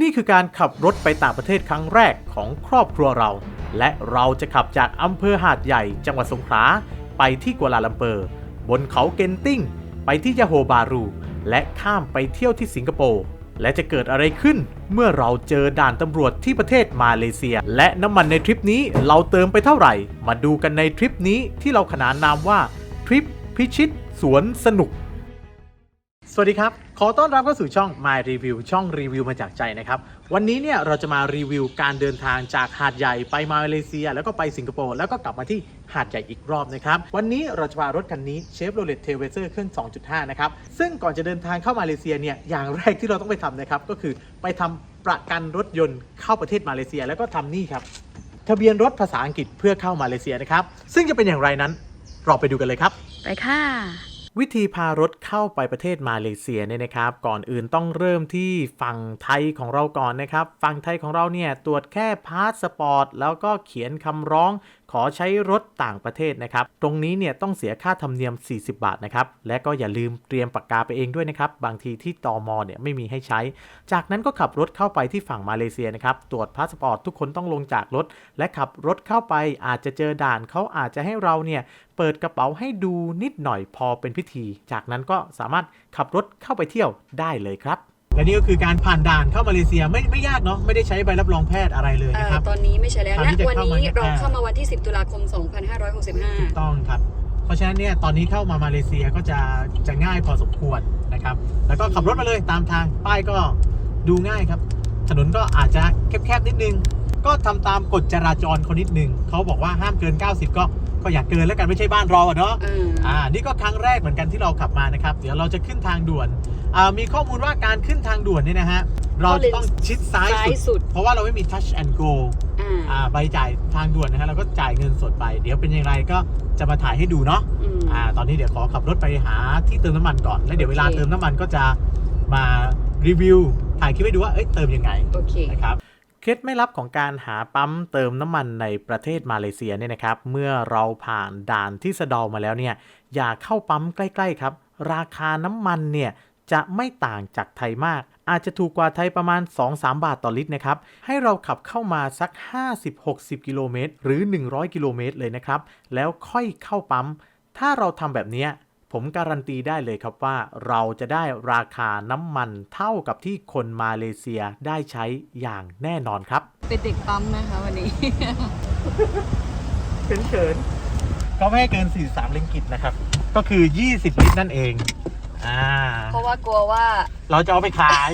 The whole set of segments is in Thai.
นี่คือการขับรถไปต่างประเทศครั้งแรกของครอบครัวเรา และเราจะขับจากอำเภอหาดใหญ่จังหวัดสงขลาไปที่กัวลาลัมเปอร์ บนเขาเกนติ้ง ไปที่ยาโฮบารู และข้ามไปเที่ยวที่สิงคโปร์และจะเกิดอะไรขึ้น เมื่อเราเจอด่านตำรวจที่ประเทศมาเลเซีย และน้ำมันในทริปนี้เราเติมไปเท่าไหร่ มาดูกันในทริปนี้ที่เราขนานนามว่าทริปพิชิตสวนสนุก สวัสดีครับ ขอต้อนรับเข้าสู่ช่อง My Review ช่องรีวิวมาจากใจนะครับ วันนี้เนี่ยเราจะมารีวิวการเดินทางจากหาดใหญ่ไปมาเลเซีย แล้วก็ไปสิงคโปร์แล้วก็กลับมาที่หาดใหญ่อีกรอบนะครับ วันนี้เราจะพารถคันนี้ Chevrolet Trailblazer เครื่อง 2.5 นะครับ ซึ่งก่อนจะเดินทางเข้ามาเลเซียเนี่ยอย่างแรกที่เราต้องไปทำนะครับ ก็คือไปทำประกันรถยนต์เข้าประเทศมาเลเซีย แล้วก็ทำนี่ครับทะเบียนรถภาษาอังกฤษเพื่อเข้ามาเลเซียนะครับซึ่งจะเป็นอย่างไรนั้นเราไปดูกันเลยครับ ไปค่ะ วิธีพารถเข้าไปประเทศมาเลเซียเนี่ยนะครับ ก่อนอื่นต้องเริ่มที่ฝั่งไทยของเราก่อนนะครับ ฝั่งไทยของเราเนี่ยตรวจแค่พาสปอร์ตแล้วก็เขียนคำร้องขอใช้รถต่างประเทศนะครับ ตรงนี้เนี่ยต้องเสียค่าธรรมเนียม 40 บาทนะครับ และก็อย่าลืมเตรียมปากกาไปเองด้วยนะครับ บางทีที่ตอมเนี่ยไม่มีให้ใช้ จากนั้นก็ขับรถเข้าไปที่ฝั่งมาเลเซียนะครับ ตรวจพาสปอร์ตทุกคนต้องลงจากรถ และขับรถเข้าไปอาจจะเจอด่านเขาอาจจะให้เราเนี่ยเปิดกระเป๋าให้ดูนิดหน่อยพอเป็นพิธี จากนั้นก็สามารถขับรถเข้าไปเที่ยวได้เลยครับ และนี่ก็คือการผ่านด่านเข้ามาเลเซียไม่ไม่ยากเนาะไม่ได้ใช้ใบรับรองแพทย์อะไรเลยเอ่อนะครับตอนนี้ไม่ใช่แล้วตอนนะนี้จะวันเข้ามานี้เราอ่าเข้ามาวันที่ 10 ตุลาคมถูก2565ต้องครับเพราะฉะนั้นเนี่ยตอนนี้เข้ามามาเลเซียก็จะจะง่ายพอสมควรนะครับ แล้วก็ขับรถมาเลยตามทางป้ายก็ดูง่ายครับ ถนนก็อาจจะแคบๆนิดนึง ก็ทำตามกฎจราจรคนนิดนึงเขาบอกว่าห้ามเกิน 90 ก็ ก็อย่าเกินแล้วกันไม่ใช่บ้านเราอะเนาะเอออ่านี่ก็ครั้งแรกเหมือนกันที่เราขับมานะครับ เดี๋ยวเราจะขึ้นทางด่วนอ่ามีข้อมูลว่าการขึ้นทางด่วนเนี่ยนะฮะเราจะต้องชิดซ้ายซ้ายสุดสุดเพราะว่าเราไม่มี touch and go อ่าอ่าใบจ่ายทางด่วนนะฮะเราก็จ่ายเงินสดไป เดี๋ยวเป็นอย่างไรก็จะมาถ่ายให้ดูเนาะ อืม อ่า ตอนนี้เดี๋ยวขอขับรถไปหาที่เติมน้ำมันก่อน แล้วเดี๋ยวเวลาโอเค เติมน้ำมันก็จะมารีวิวถ่ายคลิปให้ดูว่า เอ้ยเติมยังไงโอเค นะครับ เคล็ดไม่ลับของการหาปั๊มเติมน้ำมันในประเทศมาเลเซียเนี่ยนะครับ เมื่อเราผ่านด่านที่สะดามาแล้วเนี่ยอย่าเข้าปั๊มใกล้ๆครับ ราคาน้ำมันเนี่ยจะไม่ต่างจากไทยมาก อาจจะถูกกว่าไทยประมาณ 2-3 บาทต่อลิตรนะครับ ให้เราขับเข้ามาสัก 50-60 กิโลเมตรหรือ 100 กิโลเมตรเลยนะครับ แล้วค่อยเข้าปั๊ม ถ้าเราทำแบบนี้ ผมการันตีได้เลยครับว่าเราจะได้ราคาน้ำมันเท่ากับที่คนมาเลเซียได้ใช้อย่างแน่นอนครับ เป็นเด็กปั๊มนะคะวันนี้ เป็นเขินก็ไม่ให้เกิน 43 ลิงกิตนะครับ ก็คือ 20 ลิตรนั่นเอง อ่า เพราะว่ากลัวว่า เราจะเอาไปขาย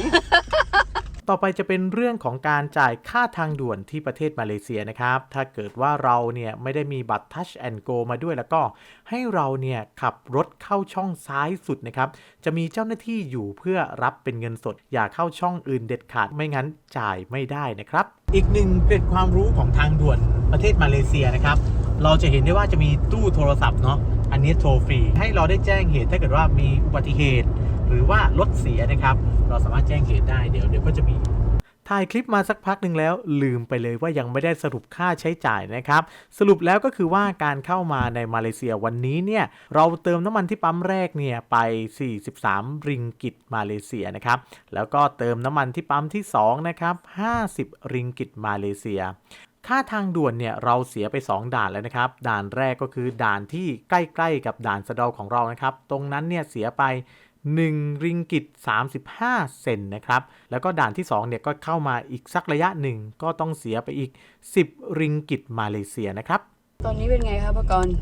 ต่อไปจะเป็นเรื่องของการจ่ายค่าทางด่วนที่ประเทศมาเลเซียนะครับ ถ้าเกิดว่าเราเนี่ยไม่ได้มีบัตร Touch and Go มาด้วยแล้วก็ให้เราเนี่ยขับรถเข้าช่องซ้ายสุดนะครับ จะมีเจ้าหน้าที่อยู่เพื่อรับเป็นเงินสด อย่าเข้าช่องอื่นเด็ดขาดไม่งั้นจ่ายไม่ได้นะครับ อีกหนึ่งเกร็ดความรู้ของทางด่วนประเทศมาเลเซียนะครับ เราจะเห็นได้ว่าจะมีตู้โทรศัพท์เนาะอันนี้โทรฟรี ให้เราได้แจ้งเหตุถ้าเกิดว่ามีอุบัติเหตุ หรือว่ารถเสียนะครับ เราสามารถแจ้งเหตุได้เดี๋ยวเดี๋ยวก็จะมีถ่ายคลิปมาสักพักหนึ่งแล้ว ลืมไปเลยว่ายังไม่ได้สรุปค่าใช้จ่ายนะครับ สรุปแล้วก็คือว่าการเข้ามาในมาเลเซียวันนี้เนี่ยเราเติมน้ำมันที่ปั๊มแรกเนี่ยไป 43 ริงกิตมาเลเซียนะครับแล้วก็เติมน้ำมันที่ปั๊มที่2นะครับ50 ริงกิตมาเลเซียค่าทางด่วนเนี่ยเราเสียไป 2 ด่านแล้วนะครับ ด่านแรกก็คือด่านที่ใกล้ๆกับด่านสะเดาของเรานะครับ ตรงนั้นเนี่ยเสียไป 1 ริงกิต 35 เซนนะครับ แล้วก็ด่านที่2เนี่ยก็เข้ามาอีกสักระยะหนึ่งก็ต้องเสียไปอีก 10 ริงกิตมาเลเซียนะครับ ตอนนี้เป็นไงครับปกรณ์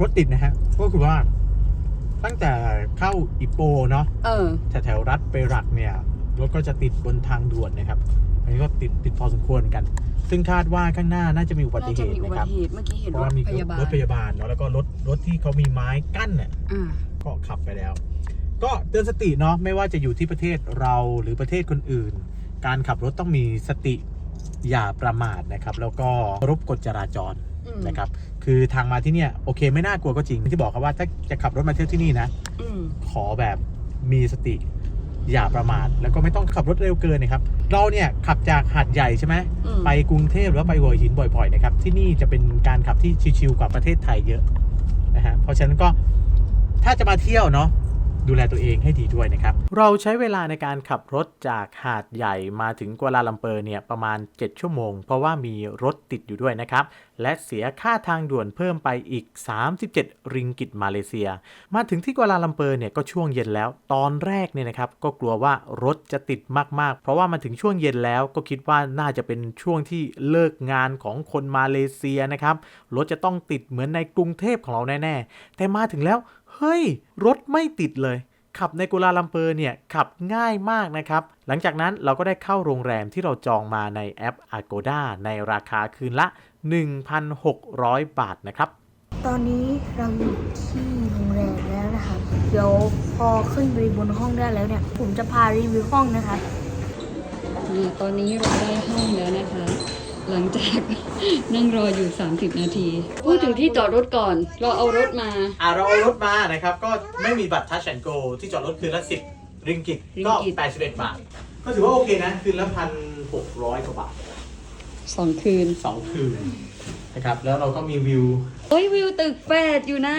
รถติดนะฮะก็คือว่าตั้งแต่เข้าอิปโปเนาะเออแถวๆรัฐเปรักเนี่ยรถก็จะติดบนทางด่วนนะครับ อันนี้ก็ติดติดพอสมควรกัน ซึ่งคาดว่าข้างหน้าน่าจะมีอุบัน่าติเหจะตุมีอุนะบัครับติเหตุเมื่อกี้เห็นเพราะรถว่ามีพยาบาลรถพยาบาลเนาะแล้วก็รถรถที่เขามีไม้กั้นเนี่ยอ่าก็ขับไปแล้ว ก็เตือนสติเนาะไม่ว่าจะอยู่ที่ประเทศเราหรือประเทศคนอื่น การขับรถต้องมีสติอย่าประมาทนะครับ แล้วก็เคารบกฎจราจรอืมนะครับคือทางมาที่เนี่ยโอเคไม่น่ากลัวก็จริงที่บอกครับว่าถ้าจะขับรถมาเที่ยวที่นี่นะอืมขอแบบมีสติ อย่าประมาทแล้วก็ไม่ต้องขับรถเร็วเกินนะครับ เราเนี่ยขับจากหาดใหญ่ใช่ไหมอืมไปกรุงเทพหรือว่าไปหัวหินบ่อยๆนะครับที่นี่จะเป็นการขับที่ชิวๆกว่าประเทศไทยเยอะนะฮะเพราะฉะนั้นก็ถ้าจะมาเที่ยวเนาะ ดูแลตัวเองให้ดีด้วยนะครับ เราใช้เวลาในการขับรถจากหาดใหญ่มาถึงกัวลาลัมเปอร์เนี่ยประมาณ 7 ชั่วโมง เพราะว่ามีรถติดอยู่ด้วยนะครับ และเสียค่าทางด่วนเพิ่มไปอีก 37 ริงกิตมาเลเซีย มาถึงที่กัวลาลัมเปอร์เนี่ยก็ช่วงเย็นแล้ว ตอนแรกเนี่ยนะครับก็กลัวว่ารถจะติดมากๆ เพราะว่ามาถึงช่วงเย็นแล้วก็คิดว่าน่าจะเป็นช่วงที่เลิกงานของคนมาเลเซียนะครับรถจะต้องติดเหมือนในกรุงเทพของเราแน่ๆแต่มาถึงแล้ว เฮ้ย รถไม่ติดเลย ขับในกัวลาลัมเปอร์เนี่ย ขับง่ายมากนะครับ หลังจากนั้นเราก็ได้เข้าโรงแรมที่เราจองมาในแอป Agoda ในราคาคืนละ 1,600 บาทนะครับ ตอนนี้เราอยู่ที่โรงแรมแล้วนะครับเดี๋ยวพอขึ้นไปบนห้องได้แล้วเนี่ย ผมจะพารีวิวห้องนะครับนี่ตอนนี้เราได้ห้องแล้วนะคะ หลังจากนั่งรออยู่ 30 นาที พูดถึงที่จอดรถก่อน เราเอารถมา อ่าเราเอารถมานะครับ ก็ไม่มีบัตร Touch and Go ที่จอดรถคืนละ10ริงกิตก็ ริงกิต 81 บาท ก็ถือว่าโอเคนะ คืนละพันหกร้อยกว่าบาท2คืนสองคืนนะครับ แล้วเราก็มีวิวเฮ้ยวิวตึกแฟดอยู่นะ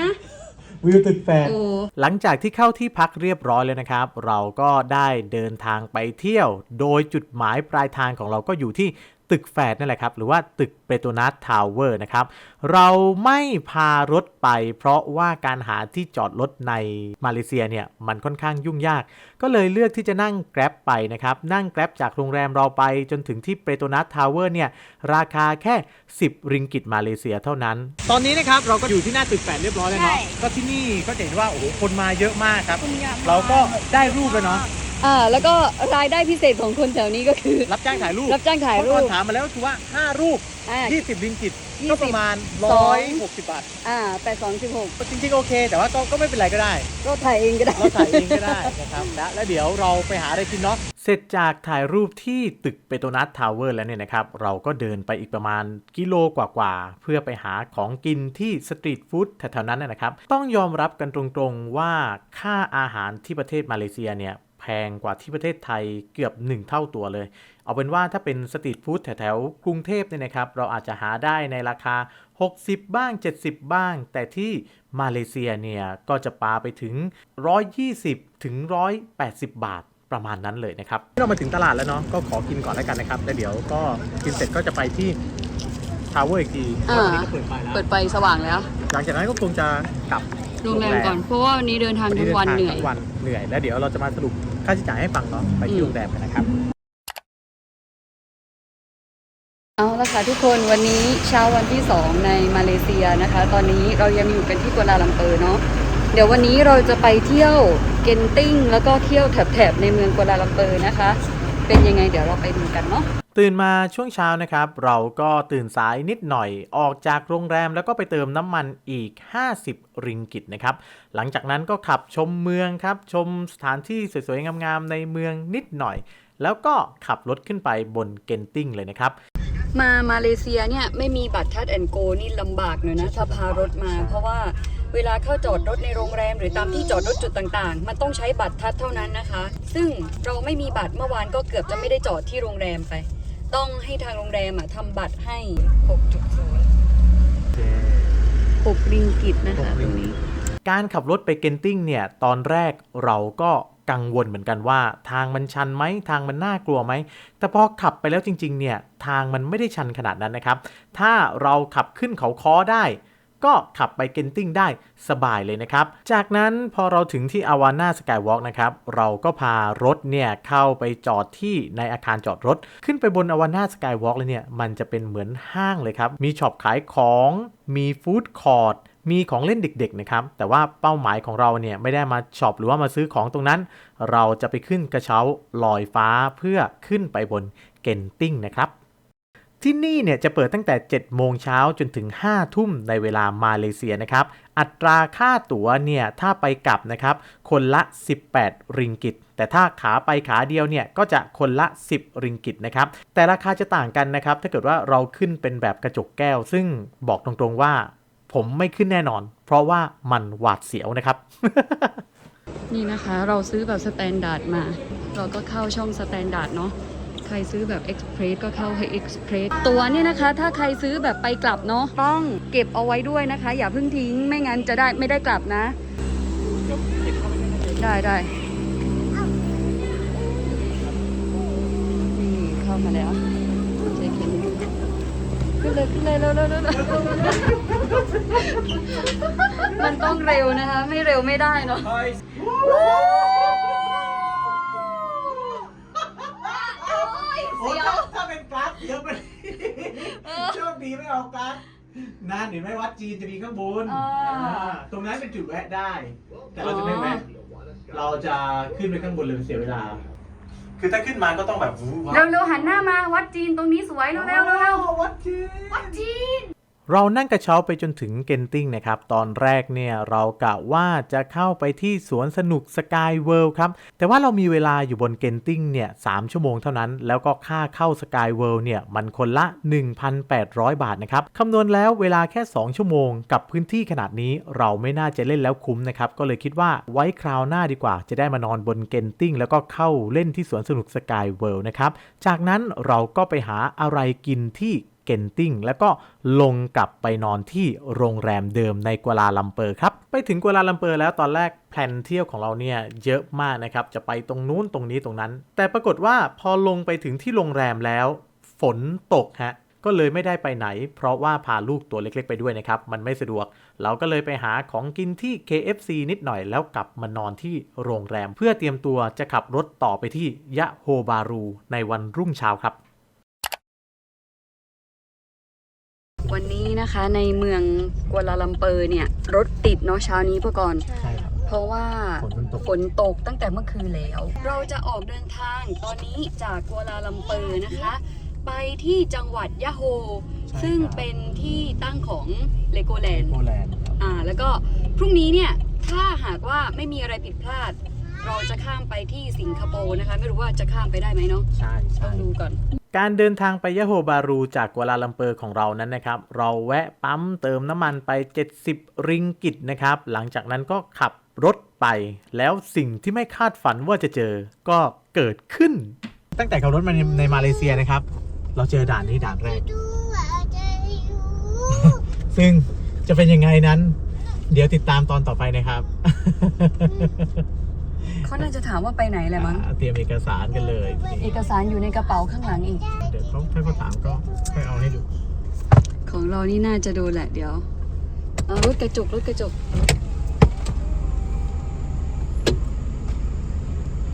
วิวตึกแฟน โอ้ หลังจากที่เข้าที่พักเรียบร้อยแล้วนะครับ เราก็ได้เดินทางไปเที่ยว โดยจุดหมายปลายทางของเราก็อยู่ที่ ตึกแฝดนั่นแหละครับ หรือว่าตึกเปโตนัสทาวเวอร์นะครับ เราไม่พารถไป เพราะว่าการหาที่จอดรถในมาเลเซียเนี่ย มันค่อนข้างยุ่งยาก ก็เลยเลือกที่จะนั่ง Grab ไปนะครับ นั่ง Grab จากโรงแรมเราไปจนถึงที่เปโตนัสทาวเวอร์เนี่ย ราคาแค่ 10 ริงกิตมาเลเซียเท่านั้น ตอนนี้นะครับเราก็อยู่ที่หน้าตึกแฝดเรียบร้อยแล้วเนาะใช่ก็ที่นี่ก็จะเห็นว่าโอ้โหคนมาเยอะมากครับ เราก็ได้รูปแล้วเนาะ อ่าแล้วก็รายได้พิเศษของคนแถวนี้ก็คือ รับจ้างถ่ายรูปรับจ้างถ่ายรูเมื่อปก่อนถามมาแล้วก็คือว่า 5 รูป อ่า 20ริงกิต20ก็ประมาณ สอง 160 บาท อ่าแปดสองสิบหกจริงๆ โอเค แต่ว่าก็ก็ไม่เป็นไรก็ได้ ก็ถ่ายเองก็ได้ เราถ่ายเองก็ได้นะครับและแล้วเดี๋ยวเราไปหาอะไรกินเนาะ เสร็จจากถ่ายรูปที่ตึกเปโตนัสทาวเวอร์แล้วเนี่ยนะครับ เราก็เดินไปอีกประมาณกิโลกว่าๆ เพื่อไปหาของกินที่สตรีทฟู้ดแถวๆนั้นนะนะครับ ต้องยอมรับกันตรงๆว่าค่าอาหารที่ประเทศมาเลเซียเนี่ย แพงกว่าที่ประเทศไทยเกือบ 1 เท่าตัวเลย เอาเป็นว่าถ้าเป็นสตรีทฟู้ดแถวๆกรุงเทพเนี่ยนะครับ เราอาจจะหาได้ในราคา 60 บ้าง 70 บ้าง แต่ที่มาเลเซียเนี่ย ก็จะปาไปถึง 120 ถึง 180 บาทประมาณนั้นเลยนะครับเรามาถึงตลาดแล้วเนาะก็ขอกินก่อนแล้วกันนะครับแล้วเดี๋ยวก็กินเสร็จก็จะไปที่ทาวเวอร์อีกทีเพราะว่าตอนนี้ก็เปิดไฟแล้วเปิดไฟสว่างแล้วหลังจากนั้นก็คงจะกลับโรงแรมก่อน เพราะว่าวันนี้เดินทางทั้งวันเหนื่อย ทั้งวันเหนื่อยแล้วเดี๋ยวเราจะมาสรุป ค่าใช้จ่ายให้ฟังเนาะไปที่โรงแรมกันนะครับ เอาละค่ะทุกคนวันนี้เช้าวันที่ 2 ในมาเลเซียนะคะ ตอนนี้เรายังอยู่กันที่กัวลาลัมเปอร์เนาะเดี๋ยววันนี้เราจะไปเที่ยวเกนติ้งแล้วก็เที่ยวแถบๆในเมืองกัวลาลัมเปอร์นะคะ เป็นยังไงเดี๋ยวเราไปดูกันเนาะตื่นมาช่วงเช้านะครับ เราก็ตื่นสายนิดหน่อยออกจากโรงแรมแล้วก็ไปเติมน้ำมันอีก 50 ริงกิตนะครับ หลังจากนั้นก็ขับชมเมืองครับ ชมสถานที่สวยๆ งามๆ ในเมืองนิดหน่อย แล้วก็ขับรถขึ้นไปบนเกนติ้งเลยนะครับ มามาเลเซียเนี่ยไม่มีบัตรทัดแอนโกนี่ลำบากหน่อยนะถ้าพารถมาเพราะว่า เวลาเข้าจอดรถในโรงแรม หรือตามที่จอดรถจุดต่างๆ มันต้องใช้บัตรทัดเท่านั้นนะคะ ซึ่งเราไม่มีบัตรเมื่อวานก็เกือบจะไม่ได้จอดที่โรงแรมไป ต้องให้ทางโรงแรมอะทำบัตรให้ 6.0 6ริงกิตนะคะตรงนี้ การขับรถไปเกนติ้งเนี่ย ตอนแรกเราก็กังวลเหมือนกันว่า ทางมันชันไหมทางมันน่ากลัวไหม แต่พอขับไปแล้วจริง ๆ เนี่ย ทางมันไม่ได้ชันขนาดนั้นนะครับ ถ้าเราขับขึ้นเขาค้อได้ ก็ขับไปเกนติ้งได้สบายเลยนะครับ จากนั้นพอเราถึงที่อาวาน่าสกายวอล์กนะครับ เราก็พารถเนี่ยเข้าไปจอดที่ในอาคารจอดรถ ขึ้นไปบนอาวาน่าสกายวอล์กเลยเนี่ย มันจะเป็นเหมือนห้างเลยครับ มีช็อปขายของ มีฟู้ดคอร์ทมีของเล่นเด็กๆนะครับ แต่ว่าเป้าหมายของเราเนี่ยไม่ได้มาช็อปหรือว่ามาซื้อของตรงนั้น เราจะไปขึ้นกระเช้าลอยฟ้าเพื่อขึ้นไปบนเกนติ้งนะครับ ที่นี่เนี่ยจะเปิดตั้งแต่ 7 โมงเช้าจนถึง 5 ทุ่มในเวลามาเลเซียนะครับ อัตราค่าตั๋วเนี่ยถ้าไปกลับนะครับ คนละ 18 ริงกิต แต่ถ้าขาไปขาเดียวเนี่ยก็จะคนละ 10 ริงกิตนะครับ แต่ราคาจะต่างกันนะครับ ถ้าเกิดว่าเราขึ้นเป็นแบบกระจกแก้ว ซึ่งบอกตรงๆว่า ผมไม่ขึ้นแน่นอน เพราะว่ามันหวาดเสียวนะครับ นี่นะคะเราซื้อแบบสแตนดาร์ดมา เราก็เข้าช่องสแตนดาร์ดเนาะ ใครซื้อแบบ Express ก็เข้าให้ Express ตัวเนี่ยนะคะ ถ้าใครซื้อแบบไปกลับเนาะต้องเก็บเอาไว้ด้วยนะคะ อย่าเพิ่งทิ้งไม่งั้นจะได้ไม่ได้กลับนะ ได้ได้นี่เข้ามาแล้วเจ๊เข็นขึ้นเลยขึ้นเลยเร็วเร็วเร็วเร็วมันต้องเร็วนะคะ ไม่เร็วไม่ได้เนาะ โอ้ยถ้าถ้า เป็นกราฟเยอะไปโชคดีไม่เอากราฟนั่นเห็นไหมวัดจีนจะมีข้างบนอ่าอ่าตรงนั้นเป็นจุดแวะได้ แต่เราจะไม่แวะเราจะขึ้นไปข้างบนเลยมันเสียเวลา คือถ้าขึ้นมาก็ต้องแบบวู้ว้าเร็วเร็วหันหน้ามาวัดจีนตรงนี้สวยเร็วเร็วเร็วเร็ววัดจีนวัดจีน เรานั่งกระเช้าไปจนถึงเกนติ้งนะครับ ตอนแรกเนี่ยเรากะว่าจะเข้าไปที่สวนสนุกสกายเวิลด์ครับ แต่ว่าเรามีเวลาอยู่บนเกนติ้งเนี่ยสามชั่วโมงเท่านั้น แล้วก็ค่าเข้าสกายเวิลด์เนี่ยมันคนละ 1,800 บาทนะครับ คำนวณแล้วเวลาแค่ 2 ชั่วโมง กับพื้นที่ขนาดนี้เราไม่น่าจะเล่นแล้วคุ้มนะครับ ก็เลยคิดว่าไว้คราวหน้าดีกว่า จะได้มานอนบนเกนติ้งแล้วก็เข้าเล่นที่สวนสนุกสกายเวิลด์นะครับ จากนั้นเราก็ไปหาอะไรกินที่เกนติ้งแล้วก็ลงกลับไปนอนที่โรงแรมเดิมในกัวลาลัมเปอร์ครับ ไปถึงกัวลาลัมเปอร์แล้วตอนแรกแผนเที่ยวของเราเนี่ยเยอะมากนะครับ จะไปตรงนู้นตรงนี้ตรงนั้น แต่ปรากฏว่าพอลงไปถึงที่โรงแรมแล้ว ฝนตกฮะก็เลยไม่ได้ไปไหน เพราะว่าพาลูกตัวเล็กๆไปด้วยนะครับ มันไม่สะดวก เราก็เลยไปหาของกินที่ KFC นิดหน่อยแล้วกลับมานอนที่โรงแรม เพื่อเตรียมตัวจะขับรถต่อไปที่ยะโฮบารูในวันรุ่งเช้าครับ วันนี้นะคะในเมืองกัวลาลัมเปอร์เนี่ย รถติดเนาะเช้านี้พวกก่อน ใช่ครับ เพราะว่าฝนมันตกฝนตกตั้งแต่เมื่อคืนแล้ว เราจะออกเดินทางตอนนี้จากกัวลาลัมเปอร์นะคะ ไปที่จังหวัดยะโฮ ใช่ซึ่งครับ เป็นที่ตั้งของเลโกแลนด์ โปแลนด์ครับ อ่าแล้วก็พรุ่งนี้เนี่ยถ้าหากว่าไม่มีอะไรผิดพลาด เราจะข้ามไปที่สิงคโปร์นะคะ ไม่รู้ว่าจะข้ามไปได้ไหมเนาะใช่ต้ใช่องดูก่อน การเดินทางไปยะโฮบารูจากกัวลาลัมเปอร์ของเรานั้นนะครับ เราแวะปั๊มเติมน้ำมันไป 70 ริงกิตนะครับ หลังจากนั้นก็ขับรถไป แล้วสิ่งที่ไม่คาดฝันว่าจะเจอก็เกิดขึ้น ตั้งแต่ขับรถมาในในมาเลเซียนะครับ เราเจอด่านนี้ด่านแรก ซึ่งจะเป็นยังไงนั้น เดี๋ยวติดตามตอนต่อไปนะครับเขาน่าจะ ถามว่าไปไหนแหละมั้ง อ่าเตรียมเอกสารกันเลยเอกสารอยู่ในกระเป๋าข้างหลังอีก เดี๋ยวเขาถ้าเขาถามก็ค่อยเอาให้ดูของเรานี่น่าจะโดนแหละเดี๋ยวเอารถกระจกรถกระจก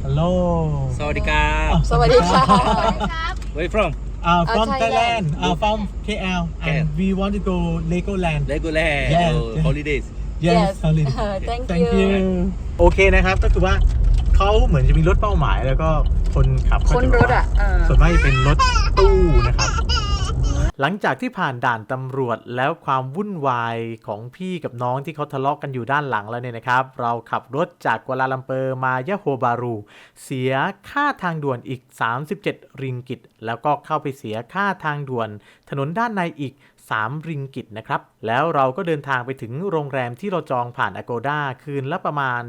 ฮัลโหลสวัสดีครับสวัสดีค่ะ Where you from Uh, from Uh, Thailand, Thailand. uh, from KL, and KL. we want to go Legoland. Legoland Yeah. or holidays Yes. solid. Thank Thank you. you. โอเคนะครับ ก็คือว่า เขาเหมือนจะมีรถเป้าหมายแล้วก็คนขับก็คนจะรถอะเออ ส่วนมากจะเป็นรถตู้นะครับ หลังจากที่ผ่านด่านตำรวจแล้วความวุ่นวายของพี่กับน้องที่เขาทะเลาะกันอยู่ด้านหลังแล้วเนี่ยนะครับ เราขับรถจากกัวลาลัมเปอร์มายะโฮบารู เสียค่าทางด่วนอีก 37 ริงกิต แล้วก็เข้าไปเสียค่าทางด่วน ถนนด้านในอีก 3 ริงกิตนะครับ แล้วเราก็เดินทางไปถึงโรงแรมที่เราจองผ่าน Agoda คืนละประมาณ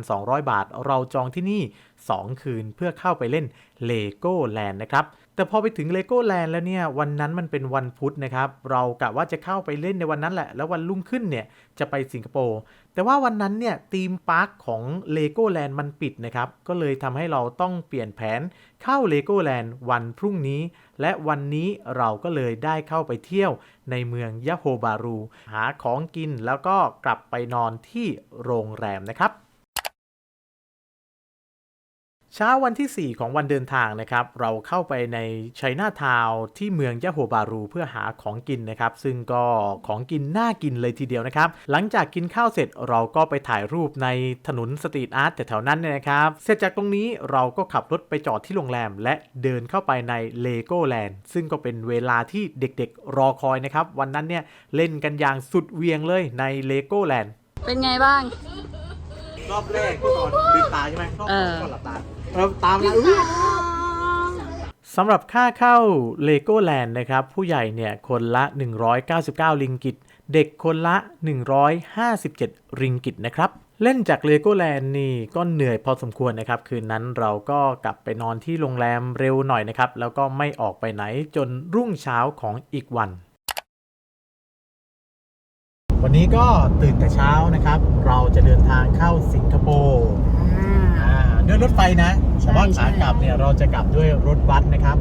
1,200 บาท เราจองที่นี่ 2 คืนเพื่อเข้าไปเล่นเลโก้แลนด์นะครับ แต่พอไปถึงเลโก้แลนด์แล้วเนี่ย วันนั้นมันเป็นวันพุธนะครับ เรากะว่าจะเข้าไปเล่นในวันนั้นแหละ แล้ววันรุ่งขึ้นเนี่ยจะไปสิงคโปร์ แต่ว่าวันนั้นเนี่ยธีมพาร์คของเลโก้แลนด์มันปิดนะครับ ก็เลยทำให้เราต้องเปลี่ยนแผนเข้าเลโก้แลนด์วันพรุ่งนี้ และวันนี้เราก็เลยได้เข้าไปเที่ยวในเมืองยะโฮบารู หาของกินแล้วก็กลับไปนอนที่โรงแรมนะครับ เช้าวันที่ 4 ของวันเดินทางนะครับ เราเข้าไปในไชน่าทาวที่เมืองยะโฮบารูเพื่อหาของกินนะครับ ซึ่งก็ของกินน่ากินเลยทีเดียวนะครับ หลังจากกินข้าวเสร็จเราก็ไปถ่ายรูปในถนนสตรีทอาร์ตแถวๆนั้นนะครับ เสร็จจากตรงนี้เราก็ขับรถไปจอดที่โรงแรม และเดินเข้าไปในเลโก้แลนด์ซึ่งก็เป็นเวลาที่เด็กๆ รอคอยนะครับ วันนั้นเนี่ยเล่นกันอย่างสุดเวียงเลยในเลโก้แลนด์เป็นไงบ้าง รอบแรกก็ตอนลืมตาใช่ไหมรอบเอสองอก็หลับตาเราตามแล้วสำหรับค่าเข้าเลโก้แลนด์นะครับ ผู้ใหญ่เนี่ยคนละ 199ริงกิต เด็กคนละ 157 ริงกิตนะครับ เล่นจากเลโก้แลนด์นี่ก็เหนื่อยพอสมควรนะครับ คืนนั้นเราก็กลับไปนอนที่โรงแรมเร็วหน่อยนะครับ แล้วก็ไม่ออกไปไหนจนรุ่งเช้าของอีกวัน วันนี้ก็ตื่นแต่เช้านะครับ เราจะเดินทางเข้าสิงคโปร์อ่าด้วยรถไฟนะใช่แต่ว่าใช่ขากลับเนี่ยเราจะกลับด้วยรถบัสนะครับ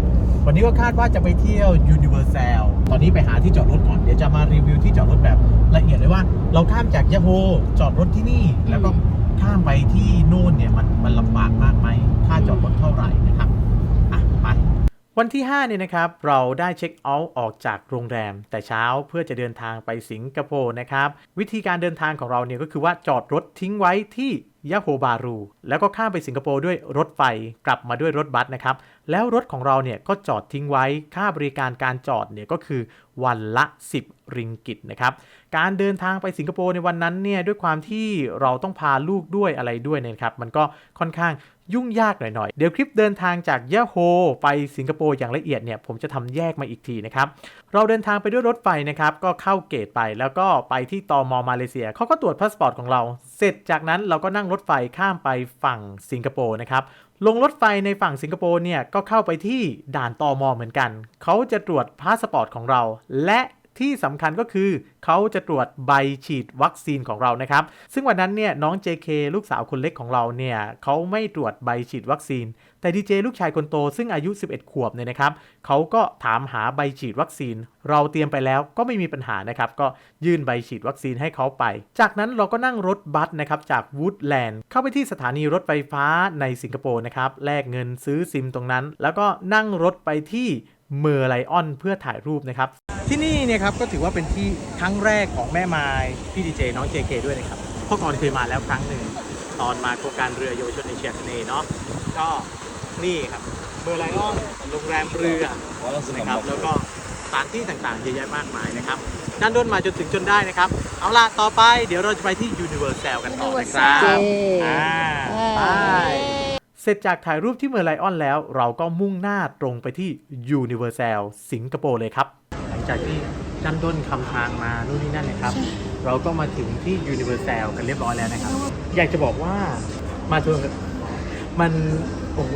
วันนี้ก็คาดว่าจะไปเที่ยว Universal ตอนนี้ไปหาที่จอดรถก่อน เดี๋ยวจะมารีวิวที่จอดรถแบบละเอียดเลยว่า เราข้ามจากยะโฮจอดรถที่นี่ แล้วก็ข้ามไปที่โน่น วันที่ 5 เนี่ยนะครับ เราได้เช็คเอาท์ออกจากโรงแรม แต่เช้าเพื่อจะเดินทางไปสิงคโปร์นะครับ วิธีการเดินทางของเราเนี่ยก็คือว่าจอดรถทิ้งไว้ที่ยะโฮบารู แล้วก็ข้ามไปสิงคโปร์ด้วยรถไฟกลับมาด้วยรถบัสนะครับ แล้วรถของเราเนี่ยก็จอดทิ้งไว้ค่าบริการการจอดเนี่ยก็คือวันละ 10 ริงกิตนะครับ การเดินทางไปสิงคโปร์ในวันนั้นเนี่ยด้วยความที่เราต้องพาลูกด้วยอะไรด้วยเนยนะครับ มันก็ค่อนข้าง ยุ่งยากหน่อยๆ เดี๋ยวคลิปเดินทางจากยะโฮไปสิงคโปร์อย่างละเอียดเนี่ยผมจะทำแยกมาอีกทีนะครับ เราเดินทางไปด้วยรถไฟนะครับ ก็เข้าเกตไปแล้วก็ไปที่ตอมมาเลเซียเขาก็ตรวจพาสปอร์ตของเรา เสร็จจากนั้นเราก็นั่งรถไฟข้ามไปฝั่งสิงคโปร์นะครับลงรถไฟในฝั่งสิงคโปร์เนี่ยก็เข้าไปที่ด่านตอมเหมือนกัน เขาจะตรวจพาสปอร์ตของเรา และ ที่สำคัญก็คือเขาจะตรวจใบฉีดวัคซีนของเรานะครับ ซึ่งวันนั้นเนี่ยน้อง JK ลูกสาวคนเล็กของเราเนี่ยเขาไม่ตรวจใบฉีดวัคซีน แต่ดีเจลูกชายคนโตซึ่งอายุ 11 ขวบเนี่ยนะครับเขาก็ถามหาใบฉีดวัคซีน เราเตรียมไปแล้วก็ไม่มีปัญหานะครับ ก็ยื่นใบฉีดวัคซีนให้เขาไป จากนั้นเราก็นั่งรถบัสนะครับจากวูดแลนด์เข้าไปที่สถานีรถไฟฟ้าในสิงคโปร์นะครับแลกเงินซื้อซิมตรงนั้น แล้วก็นั่งรถไปที่ เมอร์ไลออนเพื่อถ่ายรูปนะครับ ที่นี่เนี่ยครับก็ถือว่าเป็นที่ครั้งแรกของแม่ไม้พี่ดีเจน้อง JK ด้วยนะครับเพราะก่อนเคยมาแล้วครั้งหนึ่งตอนมาโครงการเรือเยาวชนเอเชียทะเลเนาะก็นี่ครับเมอร์ไลออนโรงแรมเรือนะครับแล้วก็สถานที่ต่างๆเยอะแยะมากมายนะครับด้านด้นมาจนถึงจนได้นะครับ เอาล่ะ ต่อไปเดี๋ยวเราจะไปที่ Universal กันต่อนะครับเย้อ่าไป เสร็จจากถ่ายรูปที่เมอร์ไลออนแล้ว เราก็มุ่งหน้าตรงไปที่ Universal สิงคโปร์เลยครับ หลังจากที่ด้านด้นคำทางมานู่นนี่นั่นนะครับ เราก็มาถึงที่ Universal กันเรียบร้อยแล้วนะครับ อยากจะบอกว่ามาเถอะมันโอ้โห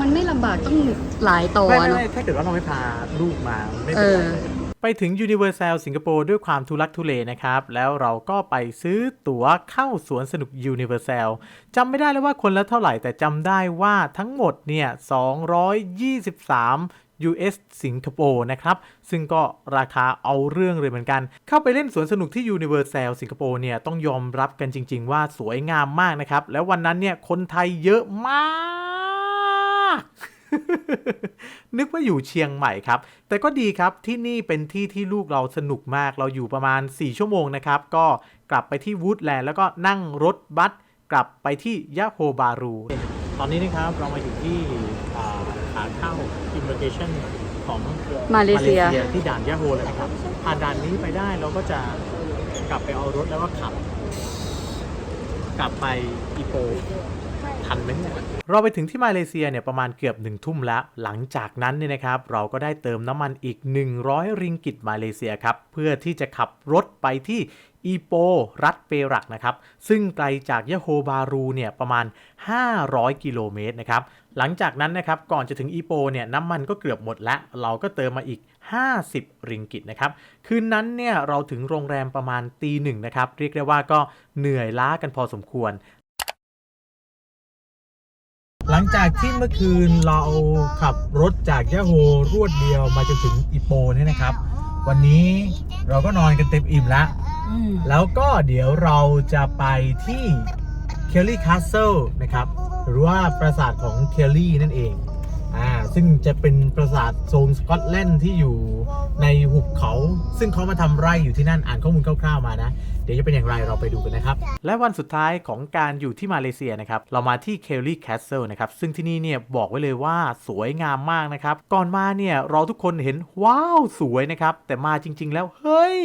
มันไม่ลำบากต้องหลายตอไม่ไม่เนาะไม่ถ้าเกิดว่าเราไม่พาลูกมาไม่เป็นไรเออเลย ไปถึง Universal สิงคโปร์ด้วยความทุลักทุเลนะครับ แล้วเราก็ไปซื้อตั๋วเข้าสวนสนุก Universal จำไม่ได้แล้วว่าคนละเท่าไหร่แต่จำได้ว่าทั้งหมดเนี่ย 223 US สิงคโปร์นะครับ ซึ่งก็ราคาเอาเรื่องเลยเหมือนกัน เข้าไปเล่นสวนสนุกที่ Universal สิงคโปร์เนี่ย ต้องยอมรับกันจริง ๆ ว่าสวยงามมากนะครับ แล้ววันนั้นเนี่ย คนไทยเยอะมาก นึกว่าอยู่เชียงใหม่ครับ แต่ก็ดีครับที่นี่เป็นที่ที่ลูกเราสนุกมากเราอยู่ประมาณ 4 ชั่วโมงนะครับ ก็กลับไปที่วูดแลนด์แล้วก็นั่งรถบัสกลับไปที่ยะโฮบารู ตอนนี้นะครับเรามาอยู่ที่อ่าขาเข้า immigration ของมาเลเซียที่ด่านยะโฮเลยนะครับผ่านด่านนี้ไปได้เราก็จะกลับไปเอารถแล้วก็ขับ กลับไปอีโป ทันไหมเนี่ยเราไปถึงที่มาเลเซียเนี่ยประมาณเกือบหนึ่งทุ่มแล้วหลังจากนั้นเนี่ยนะครับเราก็ได้เติมน้ำมันอีก 100 ริงกิตมาเลเซียครับเพื่อที่จะขับรถไปที่อีโป รัฐเปรักนะครับ ซึ่งไกลจากยะโฮบารูเนี่ยประมาณ 500 กิโลเมตรนะครับ หลังจากนั้นนะครับก่อนจะถึงอีโปเนี่ยน้ำมันก็เกือบหมดแล้วเราก็เติมมาอีก 50 ริงกิตนะครับ คืนนั้นเนี่ยเราถึงโรงแรมประมาณตีหนึ่งนะครับ เรียกได้ว่าก็เหนื่อยล้ากันพอสมควร หลังจากที่เมื่อคืนเราขับรถจากยะโฮรวดเดียวมาจนถึงอีโปเนี่ยนะครับ วันนี้เราก็นอนกันเต็มอิ่มแล้วแล้วก็เดี๋ยวเราจะไปที่เคลลี่คาสเซิลนะครับ หรือว่าปราสาทของเคลลี่นั่นเองอ่าซึ่งจะเป็นปราสาทโซนสกอตแลนด์ที่อยู่ในหุบเขา ซึ่งเขามาทำไร่อยู่ที่นั่นอ่านข้อมูลคร่าวๆมานะเดี๋ยวจะเป็นอย่างไรเราไปดูกันนะครับ และวันสุดท้ายของการอยู่ที่มาเลเซียนะครับ เรามาที่เคลลี่แคสเซิลนะครับ ซึ่งที่นี่เนี่ยบอกไว้เลยว่าสวยงามมากนะครับ ก่อนมาเนี่ยเราทุกคนเห็นว้าวสวยนะครับ แต่มาจริง ๆ แล้วเฮ้ย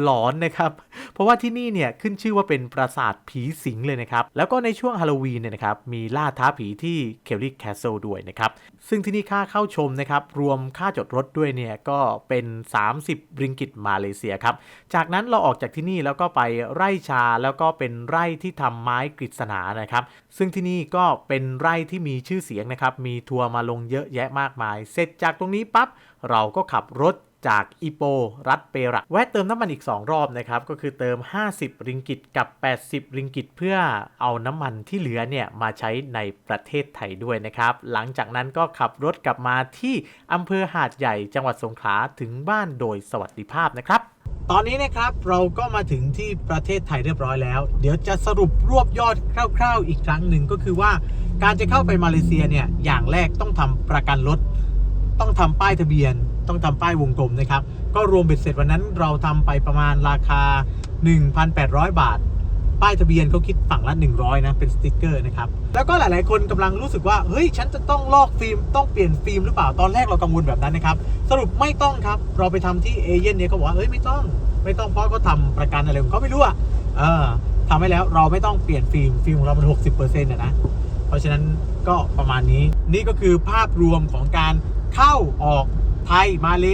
หลอนนะครับ เพราะว่าที่นี่เนี่ยขึ้นชื่อว่าเป็นปราสาทผีสิงเลยนะครับ แล้วก็ในช่วงฮาโลวีนเนี่ยนะครับมีล่าท้าผีที่เคลลี่แคสเซิลด้วยนะครับ ซึ่งที่นี่ค่าเข้าชมนะครับรวมค่าจอดรถด้วยเนี่ยก็เป็น 30 ริงกิตมาเลเซียครับ จากนั้นเราออกจากที่นี่แล้วก็ไปไร่ชาแล้วก็เป็นไร่ที่ทำไม้กฤษณานะครับ ซึ่งที่นี่ก็เป็นไร่ที่มีชื่อเสียงนะครับ มีทัวร์มาลงเยอะแยะมากมาย เสร็จจากตรงนี้ปั๊บเราก็ขับรถจากอีโป รัฐเปรักแวะเติมน้ำมันอีก 2 รอบนะครับ ก็คือเติม 50 ริงกิตกับ 80 ริงกิตเพื่อเอาน้ำมันที่เหลือเนี่ยมาใช้ในประเทศไทยด้วยนะครับ หลังจากนั้นก็ขับรถกลับมาที่อำเภอหาดใหญ่จังหวัดสงขลาถึงบ้านโดยสวัสดิภาพนะครับ ตอนนี้นะครับเราก็มาถึงที่ประเทศไทยเรียบร้อยแล้ว เดี๋ยวจะสรุปรวบยอดคร่าว ๆ อีกครั้งหนึ่งก็คือว่าการจะเข้าไปมาเลเซียเนี่ยอย่างแรกต้องทำประกันรถ ต้องทำป้ายทะเบียน ต้องทำป้ายวงกลมนะครับ ก็รวมเบ็ดเสร็จวันนั้นเราทำไปประมาณราคา 1,800 บาท ป้ายทะเบียนเขาคิดฝั่งละ100นะเป็นสติกเกอร์นะครับแล้วก็หลาย ๆ คนกำลังรู้สึกว่าเฮ้ยฉันจะต้องลอกฟิล์มต้องเปลี่ยนฟิล์มหรือเปล่าตอนแรกเรากังวลแบบนั้นนะครับสรุปไม่ต้องครับเราไปทำที่เอเย่นเนี่ยเขาบอกว่าเฮ้ยไม่ต้อง ไม่ต้องเพราะเขาทำประกันอะไรของเขาไม่รู้อะเออทำให้แล้วเราไม่ต้องเปลี่ยนฟิล์มฟิล์มของเรามัน60%นะนะเพราะฉะนั้นก็ประมาณนี้นี่ก็คือภาพรวมของการเข้าออกไทยมาเล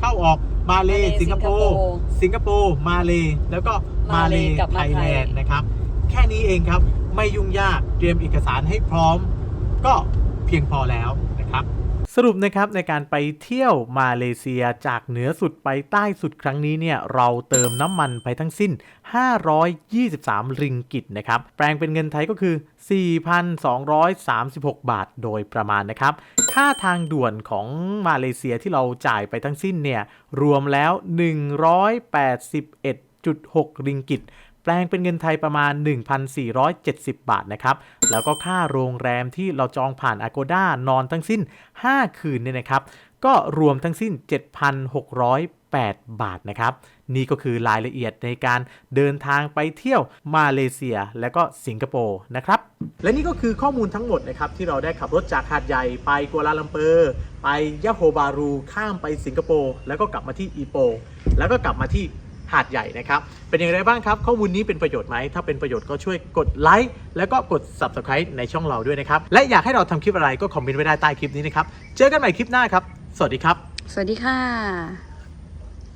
เข้าออกมาเลมาเลสิงคโปร์สิงคโปร์มาเลแล้วก็ มาเลมาเลกลับไทมายไทแลยนด์นะครับ แค่นี้เองครับไม่ยุ่งยากเตรียมเอกสารให้พร้อม ก็เพียงพอแล้วนะครับ สรุปนะครับในการไปเที่ยวมาเลเซียจากเหนือสุดไปใต้สุดครั้งนี้เนี่ยเราเติมน้ำมันไปทั้งสิ้น 523 ริงกิตนะครับ แปลงเป็นเงินไทยก็คือ 4,236 บาทโดยประมาณนะครับ ค่าทางด่วนของมาเลเซียที่เราจ่ายไปทั้งสิ้นเนี่ยรวมแล้ว 1.6 ริงกิต แปลงเป็นเงินไทยประมาณ 1,470 บาทนะครับ แล้วก็ค่าโรงแรมที่เราจองผ่าน Agoda นอนทั้งสิ้น 5 คืนเนี่ยนะครับ ก็รวมทั้งสิ้น 7,608 บาทนะครับ นี่ก็คือรายละเอียดในการเดินทางไปเที่ยวมาเลเซียและก็สิงคโปร์นะครับ และนี่ก็คือข้อมูลทั้งหมดนะครับที่เราได้ขับรถจากหาดใหญ่ไปกัวลาลัมเปอร์ไปยะโฮบารู ข้ามไปสิงคโปร์แล้วก็กลับมาที่อีโป แล้วก็กลับมาที่ หาดใหญ่นะครับ เป็นอย่างไรบ้างครับ ข้อมูลนี้เป็นประโยชน์ไหม ถ้าเป็นประโยชน์ก็ช่วยกดไลค์แล้วก็กด Subscribe ในช่องเราด้วยนะครับ และอยากให้เราทำคลิปอะไรก็คอมเมนต์ไว้ได้ใต้คลิปนี้นะครับ เจอกันใหม่คลิปหน้าครับ สวัสดีครับ สวัสดีค่ะ